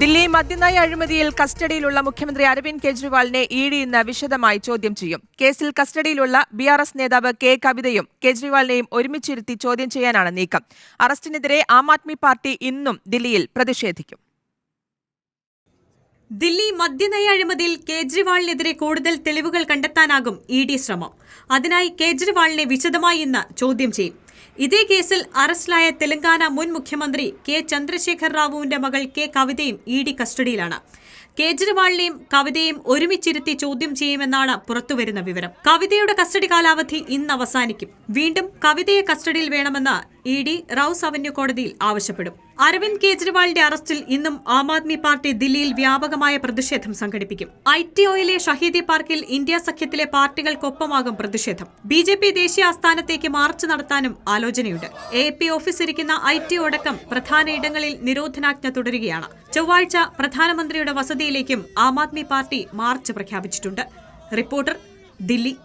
ദില്ലി മദ്യനയ അഴിമതിയിൽ കസ്റ്റഡിയിലുള്ള മുഖ്യമന്ത്രി അരവിന്ദ് കെജ്രിവാളിനെ ഇ ഡി ഇന്ന് വിശദമായി ചോദ്യം ചെയ്യും. കേസിൽ കസ്റ്റഡിയിലുള്ള ബി ആർ എസ് നേതാവ് കെ കവിതയും കെജ്രിവാളിനെയും ഒരുമിച്ചിരുത്തി ചോദ്യം ചെയ്യാനാണ് നീക്കം. അറസ്റ്റിനെതിരെ ആം ആദ്മി പാർട്ടി ഇന്നും ദില്ലിയിൽ പ്രതിഷേധിക്കും. ദില്ലി മദ്യനയ അഴിമതിയിൽ കേജ്രിവാളിനെതിരെ കൂടുതൽ തെളിവുകൾ കണ്ടെത്താനാകും ഇ ഡി ശ്രമം. അതിനായി കേജ്രിവാളിനെ വിശദമായി ഇന്ന് ചോദ്യം ചെയ്യും. ഇതേ കേസിൽ അറസ്റ്റിലായ തെലങ്കാന മുൻ മുഖ്യമന്ത്രി കെ ചന്ദ്രശേഖർ റാവുവിന്റെ മകൾ കെ കവിതയും ഇ ഡി കസ്റ്റഡിയിലാണ്. കേജ്രിവാളിനെയും കവിതയും ഒരുമിച്ചിരുത്തി ചോദ്യം ചെയ്യുമെന്നാണ് പുറത്തുവരുന്ന വിവരം. കവിതയുടെ കസ്റ്റഡി കാലാവധി ഇന്ന് അവസാനിക്കും. വീണ്ടും കവിതയെ കസ്റ്റഡിയിൽ വേണമെന്ന് ഇ ഡി റൌസ് അവന്യൂ കോടതിയിൽ ആവശ്യപ്പെടും. അരവിന്ദ് കേജ്രിവാളിന്റെ അറസ്റ്റിൽ ഇന്നും ആം ആദ്മി പാർട്ടി ദില്ലിയിൽ വ്യാപകമായ പ്രതിഷേധം സംഘടിപ്പിക്കും. ഐ ടി ഒയിലെ ഷഹീദി പാർക്കിൽ ഇന്ത്യ സഖ്യത്തിലെ പാർട്ടികൾക്കൊപ്പമാകും പ്രതിഷേധം. ബി ജെ പി ദേശീയ ആസ്ഥാനത്തേക്ക് മാർച്ച് നടത്താനും ആലോചനയുണ്ട്. എ പി ഓഫീസ് ഇരിക്കുന്ന ഐ ടി അടക്കം പ്രധാന ഇടങ്ങളിൽ നിരോധനാജ്ഞ തുടരുകയാണ്. ചൊവ്വാഴ്ച പ്രധാനമന്ത്രിയുടെ വസതിയിലേക്കും ആം ആദ്മി പാർട്ടി മാർച്ച് പ്രഖ്യാപിച്ചിട്ടുണ്ട്. റിപ്പോർട്ടർ ദില്ലി